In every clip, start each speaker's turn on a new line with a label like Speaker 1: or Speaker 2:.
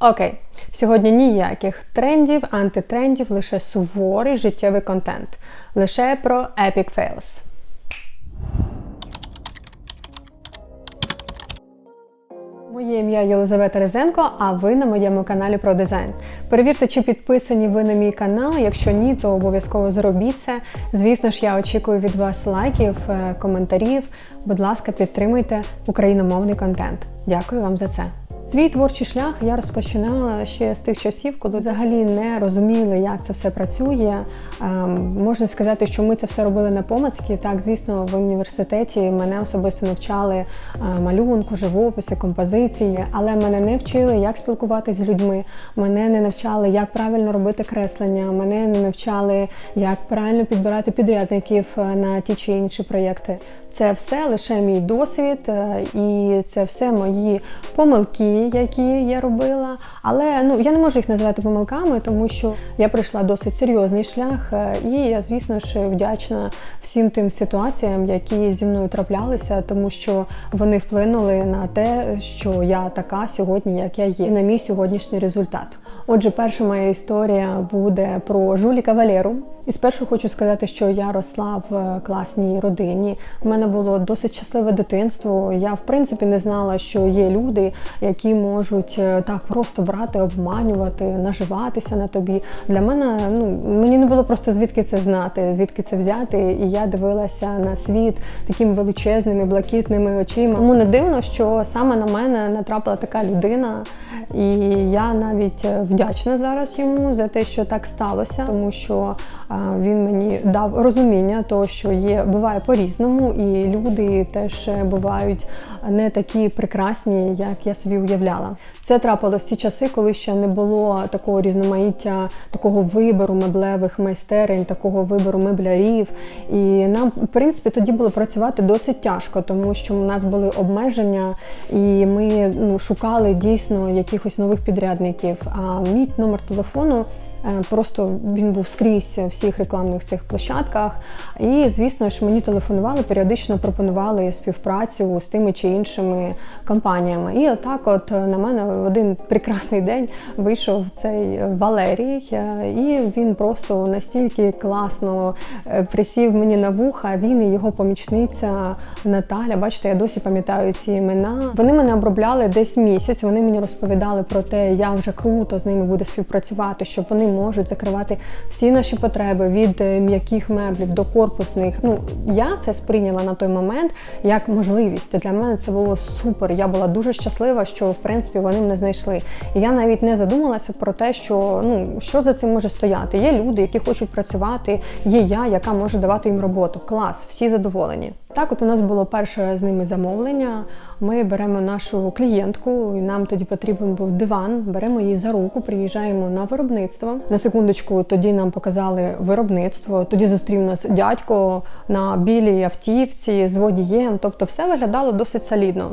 Speaker 1: Окей, сьогодні ніяких трендів, антитрендів, лише суворий життєвий контент. Лише про Epic Fails. Моє ім'я Єлизавета Резенко, а ви на моєму каналі про дизайн. Перевірте, чи підписані ви на мій канал. Якщо ні, то обов'язково зробіть це. Звісно ж, я очікую від вас лайків, е, коментарів. Будь ласка, підтримуйте україномовний контент. Дякую вам за це. Свій творчий шлях я розпочинала ще з тих часів, коли взагалі не розуміли, як це все працює. Ем, можна сказати, що ми це все робили на помацьки. Так, звісно, в університеті мене особисто навчали е, малюнку, живописі, композиції, але мене не вчили, як спілкуватися з людьми. Мене не навчали, як правильно робити креслення. Мене не навчали, як правильно підбирати підрядників е, на ті чи інші проєкти. Це все лише мій досвід, е, і це все мої помилки які я робила. Але ну я не можу їх називати помилками, тому що я пройшла досить серйозний шлях, е, і я, звісно ж, вдячна всім тим ситуаціям, які зі мною траплялися, тому що вони вплинули на те, що я така сьогодні, як я є, на мій сьогоднішній результат. Отже, перша моя історія буде про Жуліка Валеру. І спершу хочу сказати, що я росла в класній родині. У мене було досить щасливе дитинство. Я в принципі не знала, що є люди, які можуть е, так просто брати, обманювати, наживатися на тобі. Для мене ну мені не було просто звідки це знати, звідки це взяти. І я дивилася на світ такими величезними, блакитними очима. Тому не дивно, що саме на мене натрапила така людина, і я навіть е, вдячна зараз йому за те, що так сталося, тому що він мені дав розуміння, того, що є, буває по-різному, і люди теж бувають не такі прекрасні, як я собі уявляла. Це трапилось ті часи, коли ще не було такого різноманіття, такого вибору меблевих майстерень, такого вибору меблярів. І нам, в принципі, тоді було працювати досить тяжко, тому що у нас були обмеження, і ми ну, шукали дійсно якихось нових підрядників. А мій номер телефону. Е, просто він був скрізь всіх рекламних цих площадках. І, звісно ж, мені телефонували, періодично пропонували співпрацю з тими чи іншими компаніями. І отак, от на мене в один прекрасний день вийшов цей Валерій, е, і він просто настільки класно е, присів мені на вуха. Він і його помічниця Наталя. Бачите, я досі пам'ятаю ці імена. Вони мене обробляли десь місяць. Вони мені розповідали про те, як же круто з ними буде співпрацювати, щоб вони можуть закривати всі наші потреби від е, м'яких меблів до корпусних. Ну я це сприйняла на той момент як можливість. Для мене це було супер. Я була дуже щаслива, що в принципі вони мене знайшли. І я навіть не задумалася про те, що ну що за цим може стояти. Є люди, які хочуть працювати. Є я, яка може давати їм роботу. Клас, всі задоволені. Так, от у нас було перше з ними замовлення. Ми беремо нашу клієнтку, і нам тоді потрібен був диван. Беремо її за руку, приїжджаємо на виробництво. На секундочку тоді нам показали виробництво. Тоді зустрів нас дядько на білій автівці з водієм. Тобто, все виглядало досить солідно.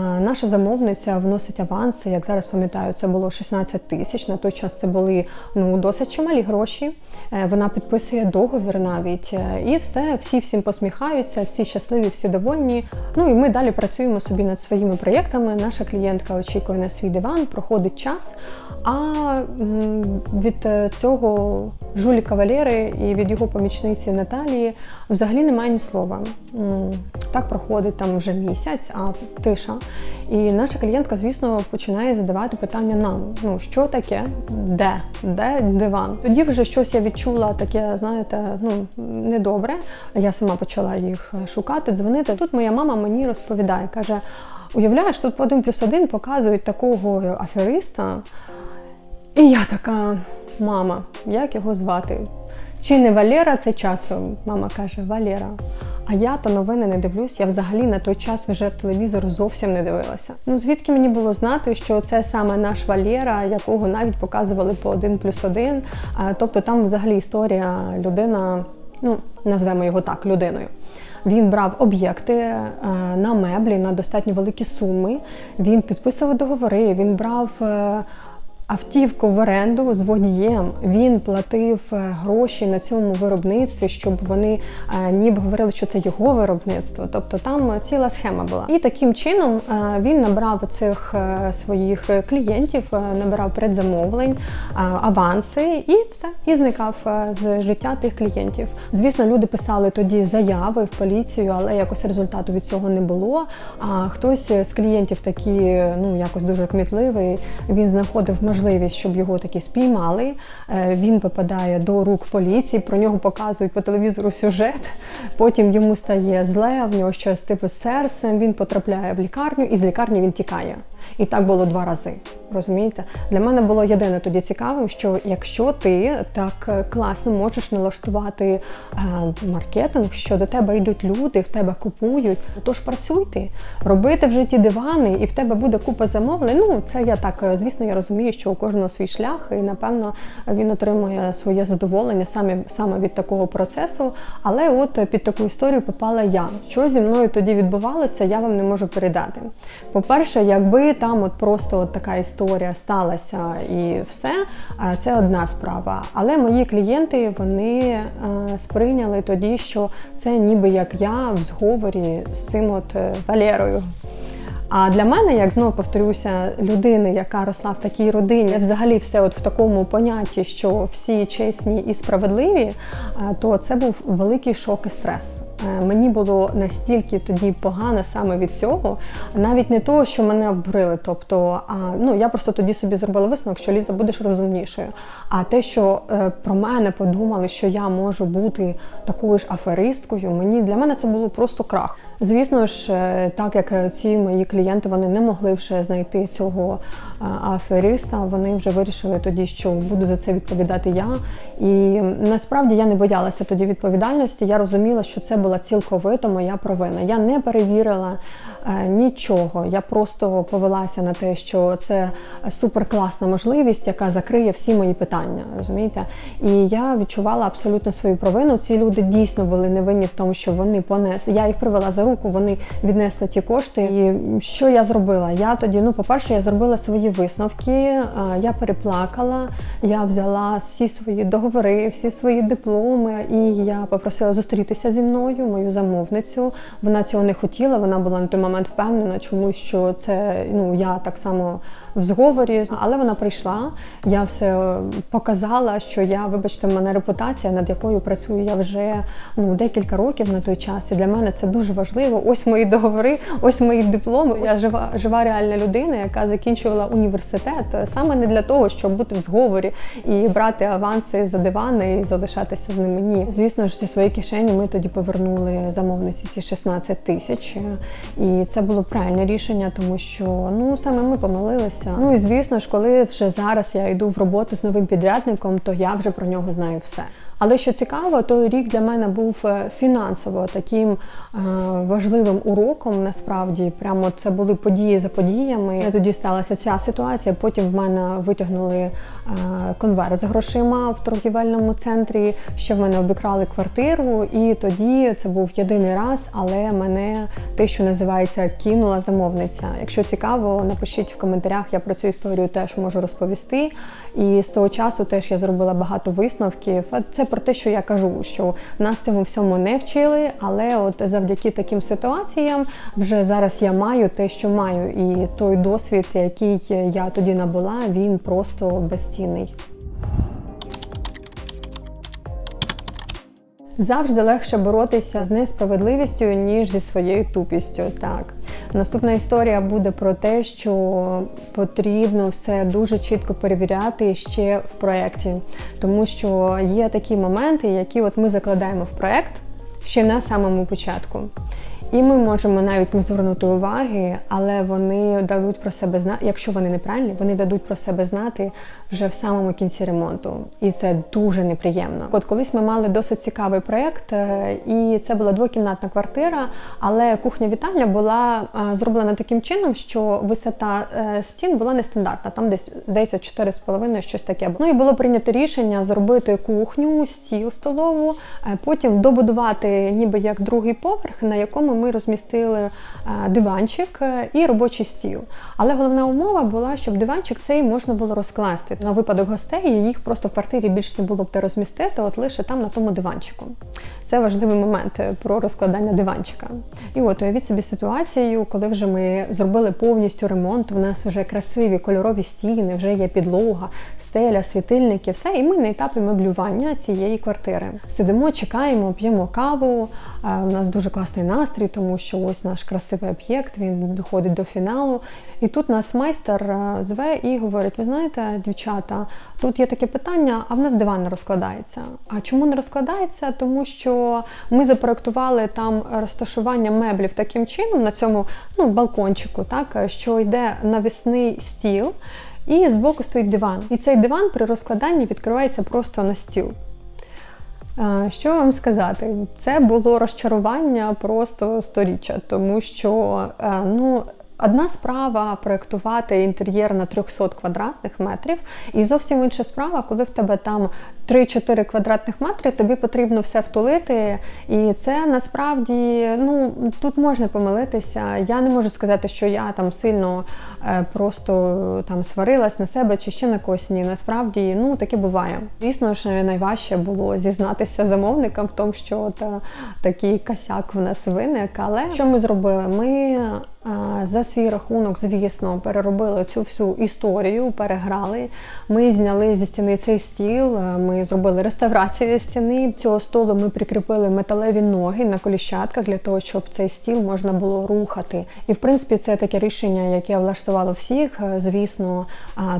Speaker 1: Наша замовниця вносить аванси, як зараз пам'ятаю, це було 16 тисяч. На той час це були ну досить чималі гроші. Е, вона підписує договір навіть, е, і все, всі всім посміхаються, всі щасливі, всі довольні. Ну і ми далі працюємо собі над своїми проєктами. Наша клієнтка очікує на свій диван, проходить час. А від е, цього Жуліка Валери і від його помічниці Наталії взагалі немає ні слова. Так проходить там вже місяць, а тиша. І наша клієнтка, звісно, починає задавати питання нам: ну що таке, де, де диван? Тоді вже щось я відчула таке, знаєте, ну недобре. Я сама почала їх шукати, дзвонити. Тут моя мама мені розповідає, каже: уявляєш, тут один плюс один показують такого афериста. І я така, мама, як його звати? Чи не Валера це часом? Мама каже, Валера. А я то новини не дивлюсь. Я взагалі на той час вже телевізор зовсім не дивилася. Ну звідки мені було знати, що це саме наш Валєра, якого навіть показували по один плюс один. Тобто там взагалі історія людина, ну назвемо його так, людиною. Він брав об'єкти е, на меблі на достатньо великі суми. Він підписував договори, він брав. Е, автівку в оренду з водієм. Він платив е, гроші на цьому виробництві, щоб вони е, ніби говорили, що це його виробництво. Тобто там ціла схема була. І таким чином е, він набрав цих е, своїх клієнтів, е, набирав предзамовлень, е, аванси і все, і зникав е, з життя тих клієнтів. Звісно, люди писали тоді заяви в поліцію, але якось результату від цього не було. А хтось з клієнтів такі, ну якось дуже кмітливий, він знаходив можливість, щоб його таки спіймали. Е, Він попадає до рук поліції, про нього показують по телевізору сюжет. Потім йому стає зле, в нього щось типу серцем. Він потрапляє в лікарню, і з лікарні він тікає. І так було два рази. Розумієте? Для мене було єдине тоді цікавим, що якщо ти так е, класно можеш налаштувати е, маркетинг, що до тебе йдуть люди, в тебе купують, то ж працюйте, робити в житті дивани, і в тебе буде купа замовлень. Ну це я так, е, звісно, я розумію, що у кожного свій шлях, і напевно він отримує своє задоволення саме саме від такого процесу. Але от під таку історію попала я. Що зі мною тоді відбувалося, я вам не можу передати. По-перше, якби там от просто от така історія сталася і все, це одна справа. Але мої клієнти вони е, сприйняли тоді, що це ніби як я в зговорі з цим от е, Валерою. А для мене, як знову повторюся, людини, яка росла в такій родині, взагалі все от в такому понятті, що всі чесні і справедливі, е, то це був великий шок і стрес. Е, Мені було настільки тоді погано саме від цього, навіть не того, що мене обдурили. Тобто, а, ну я просто тоді собі зробила висновок, що Ліза будеш розумнішою. А те, що е, про мене подумали, що я можу бути такою ж аферисткою, мені для мене це було просто крах. Звісно ж, е, так як ці мої клієнти вони не могли вже знайти цього афериста, вони вже вирішили тоді, що буду за це відповідати я. І насправді я не боялася тоді відповідальності. Я розуміла, що це була цілковито моя провина. Я не перевірила е, нічого. Я просто повелася на те, що це суперкласна можливість, яка закриє всі мої питання. Розумієте? І я відчувала абсолютно свою провину. Ці люди дійсно були невинні в тому, що вони понесли. Я їх привела за руку, вони віднесли ті кошти. І що я зробила? Я тоді, ну, по-перше, я зробила свої висновки, е, я переплакала, я взяла всі свої договори, всі свої дипломи, і я попросила зустрітися зі мною, мою замовницю. Вона цього не хотіла, вона була на той момент впевнена, чомусь що це ну я так само в зговорі, але вона прийшла. Я все показала, що я, вибачте, в мене репутація, над якою працюю я вже ну декілька років на той час. І для мене це дуже важливо. Ось мої договори, ось мої дипломи. Я жива, жива реальна людина, яка закінчувала університет саме не для того, щоб бути в зговорі і брати аванси за дивани і залишатися з ними. Ні, звісно ж, зі своєї кишені ми тоді повернули замовниці ці 16 тисяч, і це було правильне рішення, тому що ну саме ми помилилися. Ну і звісно ж, коли вже зараз я йду в роботу з новим підрядником, то я вже про нього знаю все. Але що цікаво, той рік для мене був е, фінансово таким е, важливим уроком. Насправді, прямо це були події за подіями. Тоді сталася ця ситуація. Потім в мене витягнули е, конверт з грошима в торгівельному центрі. Ще в мене обікрали квартиру, і тоді це був єдиний раз, але мене те, що називається, кинула замовниця. Якщо цікаво, напишіть в коментарях. Я про цю історію теж можу розповісти. І з того часу теж я зробила багато висновків. Це про те, що я кажу, що нас цьому всьому не вчили, але от завдяки таким ситуаціям вже зараз я маю те, що маю, і той досвід, який я тоді набула, він просто безцінний. Завжди легше боротися з несправедливістю, ніж зі своєю тупістю. Так. Наступна історія буде про те, що потрібно все дуже чітко перевіряти ще в проєкті. Тому що є такі моменти, які от ми закладаємо в проєкт ще на самому початку. І ми можемо навіть не звернути уваги, але вони дадуть про себе знати, якщо вони неправильні, вони дадуть про себе знати вже в самому кінці ремонту. І це дуже неприємно. От колись ми мали досить цікавий проєкт, е, і це була двокімнатна квартира, але кухня-вітальня була е, зроблена таким чином, що висота е, стін була нестандартна. Там десь здається 4,5, щось таке. Ну і було прийнято рішення зробити кухню, стіл столову, потім добудувати ніби як другий поверх, на якому ми розмістили е, диванчик е, і робочий стіл. Але головна умова була, щоб диванчик цей можна було розкласти на випадок гостей. Їх просто в квартирі більше не було б де розмістити, от лише там на тому диванчику. Це важливий момент е, про розкладання диванчика. І от уявіть собі ситуацію, коли вже ми зробили повністю ремонт. У нас вже красиві кольорові стіни, вже є підлога, стеля, світильники, все. І ми на етапі меблювання цієї квартири. Сидимо, чекаємо, п'ємо каву. Е, У нас дуже класний настрій, тому що ось наш красивий об'єкт, він доходить до фіналу. І тут нас майстер е, зве і говорить: ви знаєте, дівчата, тут є таке питання, а в нас диван не розкладається. А чому не розкладається? Тому що ми запроектували там розташування меблів таким чином на цьому ну, балкончику, так що йде навісний стіл. І збоку стоїть диван. І цей диван при розкладанні відкривається просто на стіл. Що вам сказати? Це було розчарування просто сторіччя, тому що е, ну. Одна справа проєктувати інтер'єр на 300 квадратних метрів, і зовсім інша справа, коли в тебе там 3-4 квадратних метри, тобі потрібно все втулити. І це насправді ну тут можна помилитися. Я не можу сказати, що я там сильно е, просто там сварилась на себе чи ще на когось. Ні, насправді ну таке буває. Звісно ж, найважче було зізнатися замовникам в тому, що е, такий косяк в нас виник. Але що ми зробили? Ми е, за свій рахунок, звісно, переробили цю всю історію, переграли. Ми зняли зі стіни цей стіл. Ми зробили реставрацію стіни. Цього столу ми прикріпили металеві ноги на коліщатках для того, щоб цей стіл можна було рухати. І в принципі, це таке рішення, яке влаштувало всіх. Е, Звісно,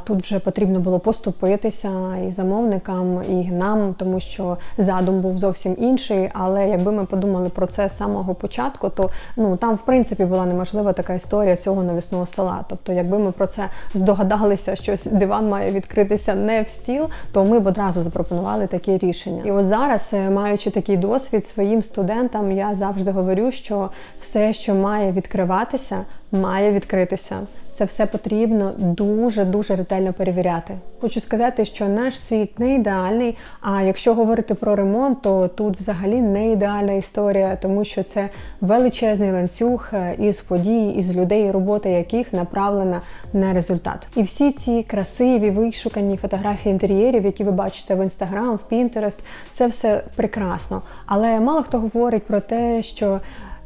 Speaker 1: тут вже потрібно було поступитися і замовникам, і нам, тому що задум був зовсім інший. Але якби ми подумали про це з самого початку, то ну там в принципі була неможлива така історія цього навісного села. Тобто, якби ми про це здогадалися, що диван має відкритися не в стіл, то ми б одразу запропонували таке рішення. І от зараз, е, маючи такий досвід своїм студентам, я завжди говорю, що все, що має відкриватися, має відкритися. Це все потрібно дуже дуже ретельно перевіряти. Хочу сказати, що наш світ не ідеальний. А якщо говорити про ремонт, то тут взагалі не ідеальна історія, тому що це величезний ланцюг е, із подій, із людей, робота яких направлена на результат. І всі ці красиві вишукані фотографії інтер'єрів, які ви бачите в Instagram, в Pinterest, це все прекрасно. Але мало хто говорить про те, що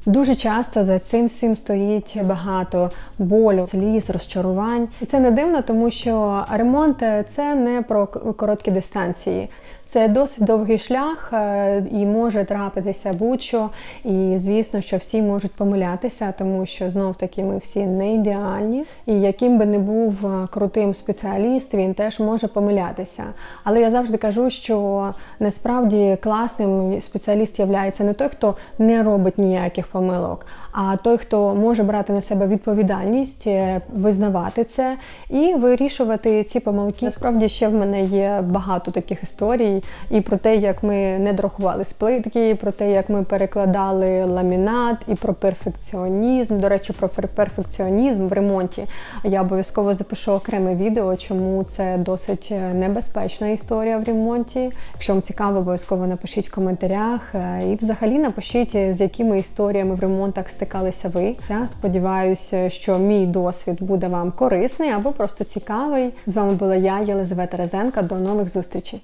Speaker 1: Дуже часто за цим всім стоїть багато болю, сліз, розчарувань. І це не дивно, тому що ремонт е, це не про короткі дистанції. Це досить довгий шлях е, і може трапитися будь-що. І звісно, що всі можуть помилятися, тому що знов таки ми всі не ідеальні. І яким би не був е, крутим спеціаліст, він теж може помилятися. Але я завжди кажу, що насправді класним спеціаліст є не той, хто не робить ніяких помилок, а той, хто може брати на себе відповідальність, е, визнавати це і вирішувати ці помилки. Насправді ще в мене є багато таких історій і про те, як ми не дорахували з плитки, і про те, як ми перекладали ламінат, і про перфекціонізм. До речі, про перфекціонізм в ремонті я обов'язково запишу окреме відео, чому це досить е, небезпечна історія в ремонті. Якщо вам цікаво, обов'язково напишіть в коментарях. Е, І взагалі напишіть, з якими історіями в ремонтах стикалися ви. Я сподіваюся, що мій досвід буде вам корисний або просто цікавий. З вами була я, Єлизавета Резенка. До нових зустрічей.